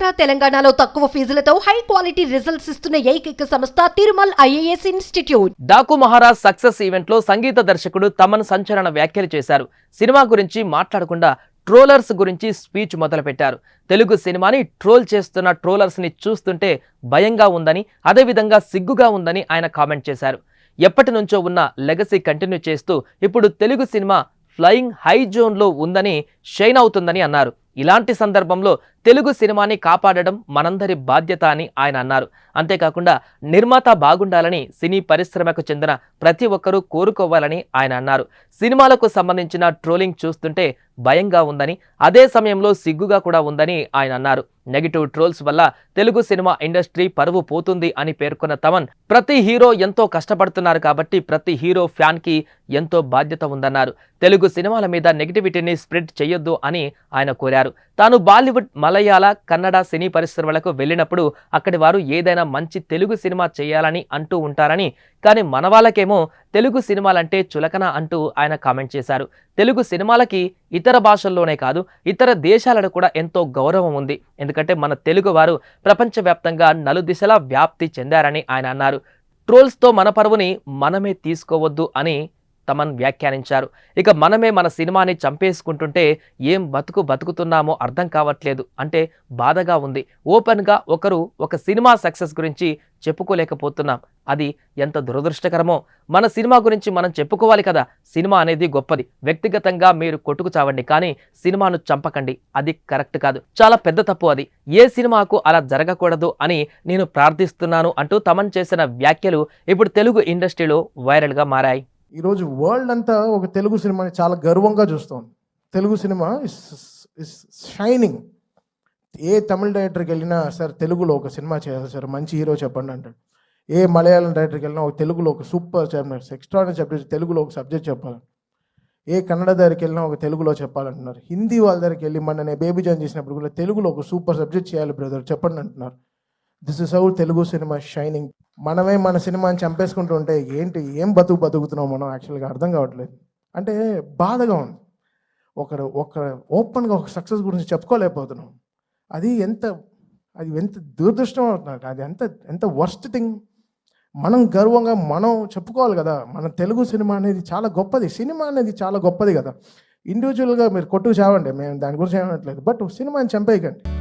ఆంధ్ర తెలంగాణలో తక్కువ ఫీజులతో high quality results ఇస్తున్న ఏకైక సంస్థ Tirumal IAS institute. Daaku Maharaj success ఈవెంట్లో సంగీత దర్శకుడు తమన్ సంచలన వ్యాఖ్యలు చేశారు. సినిమా గురించి మాట్లాడకుండా ట్రోలర్స్ గురించి స్పీచ్ మొదలుపెట్టారు. తెలుగు సినిమాని ట్రోల్ చేస్తున్న ట్రోలర్స్ని చూస్తుంటే భయంగా ఉందని అదేవిధంగా సిగ్గుగా ఉందని ఆయన కామెంట్ చేశారు. ఎప్పటి నుంచో ఉన్న లెగసీ కంటిన్యూ చేస్తూ ఇప్పుడు తెలుగు సినిమా ఫ్లయింగ్ హై జోన్లో ఉందని షైన్ అవుతుందని అన్నారు. ఇలాంటి సందర్భంలో తెలుగు సినిమాని కాపాడడం మనందరి బాధ్యత అని ఆయన అన్నారు. అంతేకాకుండా నిర్మాత బాగుండాలని సినీ పరిశ్రమకు చెందిన ప్రతి ఒక్కరూ కోరుకోవాలని ఆయన అన్నారు. సినిమాలకు సంబంధించిన ట్రోలింగ్ చూస్తుంటే భయంగా ఉందని అదే సమయంలో సిగ్గుగా కూడా ఉందని ఆయన అన్నారు. నెగిటివ్ ట్రోల్స్ వల్ల తెలుగు సినిమా ఇండస్ట్రీ పరువు పోతుంది అని పేర్కొన్న తమన్ ప్రతి హీరో ఎంతో కష్టపడుతున్నారు కాబట్టి ప్రతి హీరో ఫ్యాన్కి ఎంతో బాధ్యత ఉందన్నారు. తెలుగు సినిమాల మీద నెగిటివిటీని స్ప్రెడ్ చేయొద్దు అని ఆయన కోరారు. తాను బాలీవుడ్ మలయాళ కన్నడ సినీ పరిశ్రమలకు వెళ్ళినప్పుడు అక్కడి వారు ఏదైనా మంచి తెలుగు సినిమా చేయాలని అంటూ ఉంటారని కానీ మన వాళ్ళకేమో తెలుగు సినిమాలంటే చులకన అంటూ ఆయన కామెంట్ చేశారు. తెలుగు సినిమాలకి ఇతర భాషల్లోనే కాదు ఇతర దేశాలలో కూడా ఎంతో గౌరవం ఉంది. ఎందుకంటే మన తెలుగు వారు ప్రపంచవ్యాప్తంగా నలుదిశలా వ్యాప్తి చెందారని ఆయన అన్నారు. ట్రోల్స్తో మన పరువుని మనమే తీసుకోవద్దు అని తమన్ వ్యాఖ్యానించారు. ఇక మనమే మన సినిమాని చంపేసుకుంటుంటే ఏం బతుకు బతుకుతున్నామో అర్థం కావట్లేదు. అంటే బాధగా ఉంది. ఓపెన్గా ఒకరు ఒక సినిమా సక్సెస్ గురించి చెప్పుకోలేకపోతున్నాం. అది ఎంత దురదృష్టకరమో. మన సినిమా గురించి మనం చెప్పుకోవాలి కదా. సినిమా అనేది గొప్పది. వ్యక్తిగతంగా మీరు కొట్టుకు చావండి. కానీ సినిమాను చంపకండి. అది కరెక్ట్ కాదు. చాలా పెద్ద తప్పు అది. ఏ సినిమాకు అలా జరగకూడదు అని నేను ప్రార్థిస్తున్నాను అంటూ తమన్ చేసిన వ్యాఖ్యలు ఇప్పుడు తెలుగు ఇండస్ట్రీలో వైరల్గా మారాయి. ఈరోజు వరల్డ్ అంతా ఒక తెలుగు సినిమాని చాలా గర్వంగా చూస్తోంది. Telugu cinema is is shining ఏ తమిళ డైరెక్టర్కి వెళ్ళినా సార్ తెలుగులో ఒక సినిమా చేయాలి సార్ మంచి హీరో చెప్పండి అంటాడు. ఏ మలయాళం డైరెక్టర్కి వెళ్ళినా ఒక తెలుగులో ఒక సూపర్ చెప్పినారు ఎక్స్ట్రాడనరీ సబ్జెక్ట్ తెలుగులో ఒక సబ్జెక్ట్ చెప్పాలి ఏ కన్నడ దగ్గరికి వెళ్ళినా ఒక తెలుగులో చెప్పాలంటున్నారు. హిందీ వాళ్ళ దగ్గరికి వెళ్ళి మన నేను బేబీ జాయిన్ చేసినప్పుడు కూడా తెలుగులో ఒక సూపర్ సబ్జెక్ట్ చేయాలి బ్రదర్ చెప్పండి అంటున్నారు. This is out Telugu cinema shining మనమే మన సినిమాని చంపేసుకుంటూ ఉంటే ఏంటి? ఏం బతుకు బతుకుతున్నాం మనం యాక్చువల్గా అర్థం కావట్లేదు. అంటే బాధగా ఉంది. ఒకరు ఒక ఓపెన్గా ఒక సక్సెస్ గురించి చెప్పుకోలేకపోతున్నాం. అది ఎంత అది ఎంత దురదృష్టం అవుతున్నారు అది ఎంత ఎంత వర్స్ట్ థింగ్ మనం గర్వంగా మనం చెప్పుకోవాలి కదా. మన తెలుగు సినిమా అనేది చాలా గొప్పది. సినిమా అనేది చాలా గొప్పది కదా. ఇండివిజువల్గా మీరు కొట్టుకు చావండి. మేము దాని గురించి ఏమనట్లేదు బట్ సినిమాని చంపేయకండి.